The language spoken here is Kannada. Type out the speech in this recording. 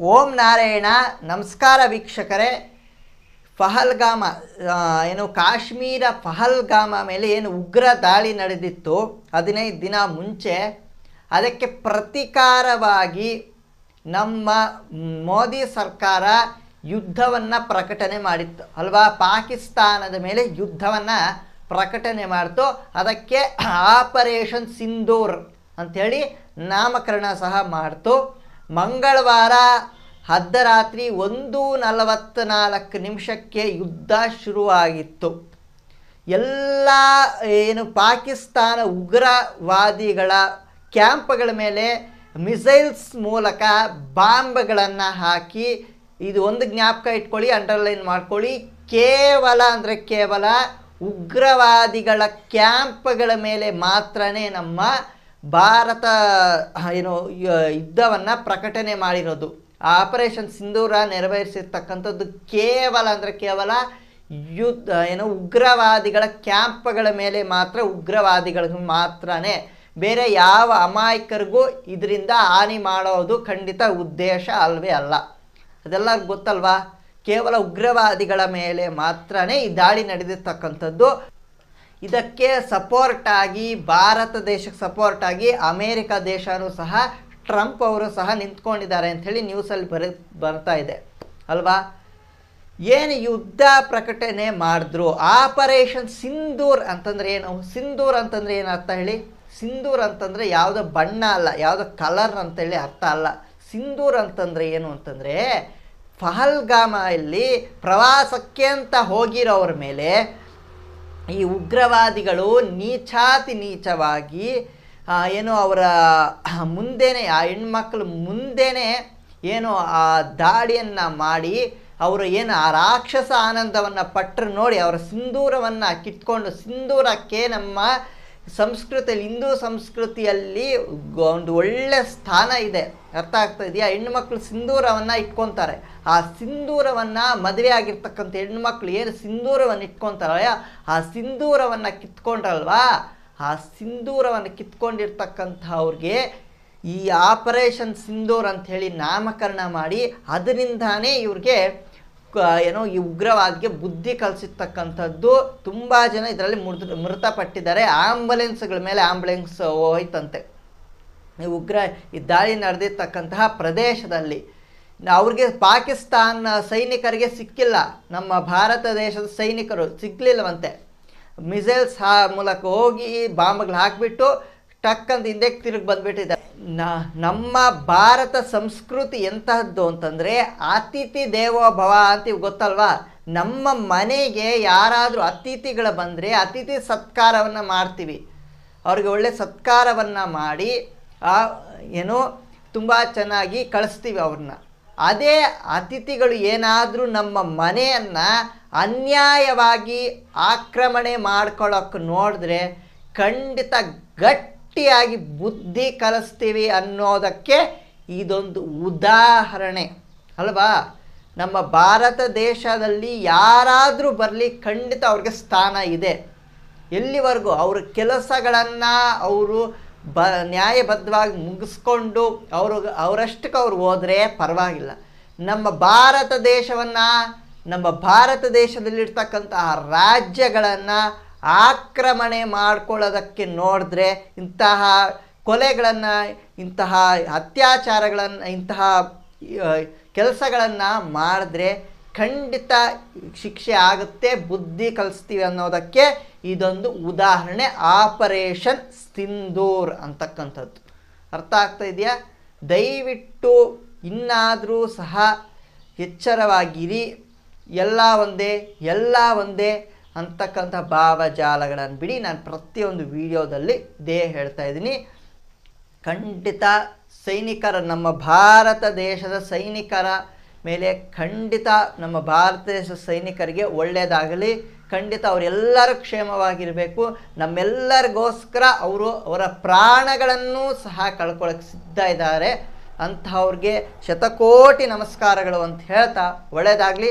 ಓಂ ನಾರಾಯಣ. ನಮಸ್ಕಾರ ವೀಕ್ಷಕರೇ. ಫಹಲ್ಗಾಮ ಏನು ಕಾಶ್ಮೀರ ಫಹಲ್ಗಾಮ ಮೇಲೆ ಏನು ಉಗ್ರ ದಾಳಿ ನಡೆದಿತ್ತು. ಹದಿನೈದು ದಿನ ಮುಂಚೆ. ಅದಕ್ಕೆ ಪ್ರತಿಕಾರವಾಗಿ ನಮ್ಮ ಮೋದಿ ಸರ್ಕಾರ ಯುದ್ಧವನ್ನು ಪ್ರಕಟಣೆ ಮಾಡಿತ್ತು. ಅಲ್ವಾ? ಪಾಕಿಸ್ತಾನದ ಮೇಲೆ ಯುದ್ಧವನ್ನು ಪ್ರಕಟಣೆ ಮಾಡ್ತು. ಅದಕ್ಕೆ ಆಪರೇಷನ್ ಸಿಂಧೂರ್ ಅಂಥೇಳಿ ನಾಮಕರಣ ಸಹ ಮಾಡ್ತು. ಮಂಗಳವಾರ ಅರ್ಧರಾತ್ರಿ ಒಂದು ನಲವತ್ತ್ನಾಲ್ಕು ನಿಮಿಷಕ್ಕೆ ಯುದ್ಧ ಶುರುವಾಗಿತ್ತು. ಎಲ್ಲ, ಏನು, ಪಾಕಿಸ್ತಾನ ಉಗ್ರವಾದಿಗಳ ಕ್ಯಾಂಪ್ಗಳ ಮೇಲೆ ಮಿಸೈಲ್ಸ್ ಮೂಲಕ ಬಾಂಬ್ಗಳನ್ನು ಹಾಕಿ, ಇದು ಒಂದು ಜ್ಞಾಪಕ ಇಟ್ಕೊಳ್ಳಿ, ಅಂಡರ್ಲೈನ್ ಮಾಡ್ಕೊಳ್ಳಿ. ಕೇವಲ, ಅಂದರೆ ಕೇವಲ ಉಗ್ರವಾದಿಗಳ ಕ್ಯಾಂಪ್ಗಳ ಮೇಲೆ ಮಾತ್ರನೇ ನಮ್ಮ ಭಾರತ ಏನು ಯುದ್ಧವನ್ನು ಪ್ರಕಟಣೆ ಮಾಡಿರೋದು. ಆಪರೇಷನ್ ಸಿಂಧೂರ ನೆರವೇರಿಸಿರ್ತಕ್ಕಂಥದ್ದು ಕೇವಲ ಅಂದರೆ ಕೇವಲ ಯುದ್ಧ, ಏನು, ಉಗ್ರವಾದಿಗಳ ಕ್ಯಾಂಪ್ಗಳ ಮೇಲೆ ಮಾತ್ರ, ಉಗ್ರವಾದಿಗಳಿಗೆ ಮಾತ್ರನೇ. ಬೇರೆ ಯಾವ ಅಮಾಯಕರಿಗೂ ಇದರಿಂದ ಹಾನಿ ಮಾಡೋದು ಖಂಡಿತ ಉದ್ದೇಶ ಅಲ್ವೇ ಅಲ್ಲ. ಅದೆಲ್ಲ ಗೊತ್ತಲ್ವಾ? ಕೇವಲ ಉಗ್ರವಾದಿಗಳ ಮೇಲೆ ಮಾತ್ರನೇ ಈ ದಾಳಿ ನಡೆದಿರ್ತಕ್ಕಂಥದ್ದು. ಇದಕ್ಕೆ ಸಪೋರ್ಟ್ ಆಗಿ, ಭಾರತ ದೇಶಕ್ಕೆ ಸಪೋರ್ಟ್ ಆಗಿ, ಅಮೇರಿಕ ದೇಶನೂ ಸಹ ಟ್ರಂಪ್ ಅವರು ಸಹ ನಿಂತ್ಕೊಂಡಿದ್ದಾರೆ ಅಂಥೇಳಿ ನ್ಯೂಸಲ್ಲಿ ಬರ, ಬರ್ತಾ ಇದೆ. ಅಲ್ವಾ? ಏನು ಯುದ್ಧ ಪ್ರಕಟಣೆ ಮಾಡಿದ್ರು? ಆಪರೇಷನ್ ಸಿಂಧೂರ್ ಅಂತಂದ್ರೆ ಏನು? ಸಿಂಧೂರ್ ಅಂತಂದ್ರೆ ಏನು ಅರ್ಥ ಹೇಳಿ? ಸಿಂಧೂರ್ ಅಂತಂದ್ರೆ ಯಾವುದೋ ಬಣ್ಣ ಅಲ್ಲ, ಯಾವುದೋ ಕಲರ್ ಅಂತೇಳಿ ಅರ್ಥ ಅಲ್ಲ. ಸಿಂಧೂರ್ ಅಂತಂದ್ರೆ ಏನು ಅಂತಂದ್ರೆ ಫಹಲ್ಗಾಮ ಇಲ್ಲಿ ಪ್ರವಾಸಕ್ಕೆ ಅಂತ ಹೋಗಿರೋವ್ರ ಮೇಲೆ ಈ ಉಗ್ರವಾದಿಗಳು ನೀಚಾತಿ ನೀಚವಾಗಿ ಏನು ಅವರ ಮುಂದೆನೇ, ಆ ಹೆಣ್ಮಕ್ಳು ಮುಂದೆನೇ ಏನು ಆ ದಾಳಿಯನ್ನು ಮಾಡಿ, ಅವರು ಏನು ಆ ರಾಕ್ಷಸ ಆನಂದವನ್ನು ಪಟ್ಟರು ನೋಡಿ, ಅವರ ಸಿಂಧೂರವನ್ನು ಕಿತ್ಕೊಂಡು, ಸಿಂಧೂರಕ್ಕೆ ನಮ್ಮ ಸಂಸ್ಕೃತಿಯಲ್ಲಿ, ಹಿಂದೂ ಸಂಸ್ಕೃತಿಯಲ್ಲಿ ಒಂದು ಒಳ್ಳೆ ಸ್ಥಾನ ಇದೆ. ಅರ್ಥ ಆಗ್ತಾ ಇದೆಯಾ? ಹೆಣ್ಮಕ್ಳು ಸಿಂಧೂರವನ್ನು ಇಟ್ಕೊತಾರೆ. ಆ ಸಿಂಧೂರವನ್ನು ಮದುವೆ ಆಗಿರ್ತಕ್ಕಂಥ ಹೆಣ್ಮಕ್ಳು ಏನು ಸಿಂಧೂರವನ್ನು ಇಟ್ಕೊತಾರೆ ಆ ಸಿಂಧೂರವನ್ನು ಕಿತ್ಕೊಂಡ್ರಲ್ವಾ? ಆ ಸಿಂಧೂರವನ್ನು ಕಿತ್ಕೊಂಡಿರ್ತಕ್ಕಂಥ ಅವ್ರಿಗೆ ಈ ಆಪರೇಷನ್ ಸಿಂಧೂರ್ ಅಂಥೇಳಿ ನಾಮಕರಣ ಮಾಡಿ, ಅದರಿಂದಾನೇ ಇವ್ರಿಗೆ ಏನೋ ಈ ಉಗ್ರವಾದಿಗೆ ಬುದ್ಧಿ ಕಲಿಸಿರ್ತಕ್ಕಂಥದ್ದು ತುಂಬ ಜನ ಇದರಲ್ಲಿ ಮೃತ ಮೃತಪಟ್ಟಿದ್ದಾರೆ. ಆಂಬುಲೆನ್ಸ್ಗಳ ಮೇಲೆ ಆಂಬುಲೆನ್ಸ್ ಹೋಯ್ತಂತೆ. ಈ ಉಗ್ರ ಈ ದಾಳಿ ನಡೆದಿರ್ತಕ್ಕಂತಹ ಪ್ರದೇಶದಲ್ಲಿ. ಅವ್ರಿಗೆ ಪಾಕಿಸ್ತಾನ ಸೈನಿಕರಿಗೆ ಸಿಕ್ಕಿಲ್ಲ. ನಮ್ಮ ಭಾರತ ದೇಶದ ಸೈನಿಕರು ಸಿಗ್ಲಿಲ್ಲವಂತೆ ಮಿಸೈಲ್ಸ್ ಮೂಲಕ ಹೋಗಿ ಬಾಂಬ್ಗಳು ಹಾಕಿಬಿಟ್ಟು ಟಕ್ ಅಂತ ಹಿಂದೆ ತಿರುಗಿ ಬಂದ್ಬಿಟ್ಟಿದ್ದಾರೆ ನ, ನಮ್ಮ ಭಾರತ ಸಂಸ್ಕೃತಿ ಎಂತಹದ್ದು ಅಂತಂದರೆ ಅತಿಥಿ ದೇವೋ ಭವ ಅಂತೀವಿ ಗೊತ್ತಲ್ವಾ? ನಮ್ಮ ಮನೆಗೆ ಯಾರಾದರೂ ಅತಿಥಿಗಳು ಬಂದರೆ ಅತಿಥಿ ಸತ್ಕಾರವನ್ನು ಮಾಡ್ತೀವಿ. ಅವ್ರಿಗೆ ಒಳ್ಳೆ ಸತ್ಕಾರವನ್ನು ಮಾಡಿ ಏನು, ತುಂಬ ಚೆನ್ನಾಗಿ ಕಳಿಸ್ತೀವಿ ಅವ್ರನ್ನ ಅದೇ ಅತಿಥಿಗಳು ಏನಾದರೂ ನಮ್ಮ ಮನೆಯನ್ನು ಅನ್ಯಾಯವಾಗಿ ಆಕ್ರಮಣೆ ಮಾಡ್ಕೊಳ್ಳೋಕೆ ನೋಡಿದ್ರೆ ಖಂಡಿತ ಗಟ್ಟಿಯಾಗಿ ಬುದ್ಧಿ ಕಲಿಸ್ತೀವಿ ಅನ್ನೋದಕ್ಕೆ ಇದೊಂದು ಉದಾಹರಣೆ. ಅಲ್ವಾ? ನಮ್ಮ ಭಾರತ ದೇಶದಲ್ಲಿ ಯಾರಾದರೂ ಬರಲಿ ಖಂಡಿತ ಅವ್ರಿಗೆ ಸ್ಥಾನ ಇದೆ. ಎಲ್ಲಿವರೆಗೂ ಅವ್ರ ಕೆಲಸಗಳನ್ನು ಅವರು ಬ, ನ್ಯಾಯಬದ್ಧವಾಗಿ ಮುಗಿಸ್ಕೊಂಡು ಅವರು, ಅವರಷ್ಟಕ್ಕೆ ಅವ್ರು ಹೋದರೆ ಪರವಾಗಿಲ್ಲ. ನಮ್ಮ ಭಾರತ ದೇಶವನ್ನು, ನಮ್ಮ ಭಾರತ ದೇಶದಲ್ಲಿರ್ತಕ್ಕಂತಹ ರಾಜ್ಯಗಳನ್ನು ಆಕ್ರಮಣೆ ಮಾಡ್ಕೊಳ್ಳೋದಕ್ಕೆ ನೋಡಿದ್ರೆ ಇಂತಹ ಕೊಲೆಗಳನ್ನು, ಇಂತಹ ಅತ್ಯಾಚಾರಗಳನ್ನು, ಇಂತಹ ಕೆಲಸಗಳನ್ನು ಮಾಡಿದ್ರೆ ಖಂಡಿತ ಶಿಕ್ಷೆ ಆಗುತ್ತೆ, ಬುದ್ಧಿ ಕಲಿಸ್ತೀವಿ ಅನ್ನೋದಕ್ಕೆ ಇದೊಂದು ಉದಾಹರಣೆ, ಆಪರೇಷನ್ ಸಿಂಧೂರ್ ಅಂತಕ್ಕಂಥದ್ದು. ಅರ್ಥ ಆಗ್ತಾ ಇದೆಯಾ? ದಯವಿಟ್ಟು ಇನ್ನಾದರೂ ಸಹ ಎಚ್ಚರವಾಗಿರಿ. ಎಲ್ಲ ಒಂದೇ ಎಲ್ಲ ಒಂದೇ. ಅಂತಕ್ಕಂಥ ಭಾವಜಾಲಗಳನ್ನು ಬಿಡಿ. ನಾನು ಪ್ರತಿಯೊಂದು ವಿಡಿಯೋದಲ್ಲಿ ದೇ ಹೇಳ್ತಾ ಇದ್ದೀನಿ. ಖಂಡಿತ ಸೈನಿಕರ, ನಮ್ಮ ಭಾರತ ದೇಶದ ಸೈನಿಕರ ಮೇಲೆ ಖಂಡಿತ ನಮ್ಮ ಭಾರತ ದೇಶದ ಸೈನಿಕರಿಗೆ ಒಳ್ಳೆಯದಾಗಲಿ ಖಂಡಿತ ಅವರೆಲ್ಲರೂ ಕ್ಷೇಮವಾಗಿರಬೇಕು. ನಮ್ಮೆಲ್ಲರಿಗೋಸ್ಕರ ಅವರು ಅವರ ಪ್ರಾಣಗಳನ್ನು ಸಹ ಕಳ್ಕೊಳ್ಳೋಕೆ ಸಿದ್ಧ ಇದ್ದಾರೆ. ಅಂಥವ್ರಿಗೆ ಶತಕೋಟಿ ನಮಸ್ಕಾರಗಳು ಅಂತ ಹೇಳ್ತಾ ಒಳ್ಳೆಯದಾಗಲಿ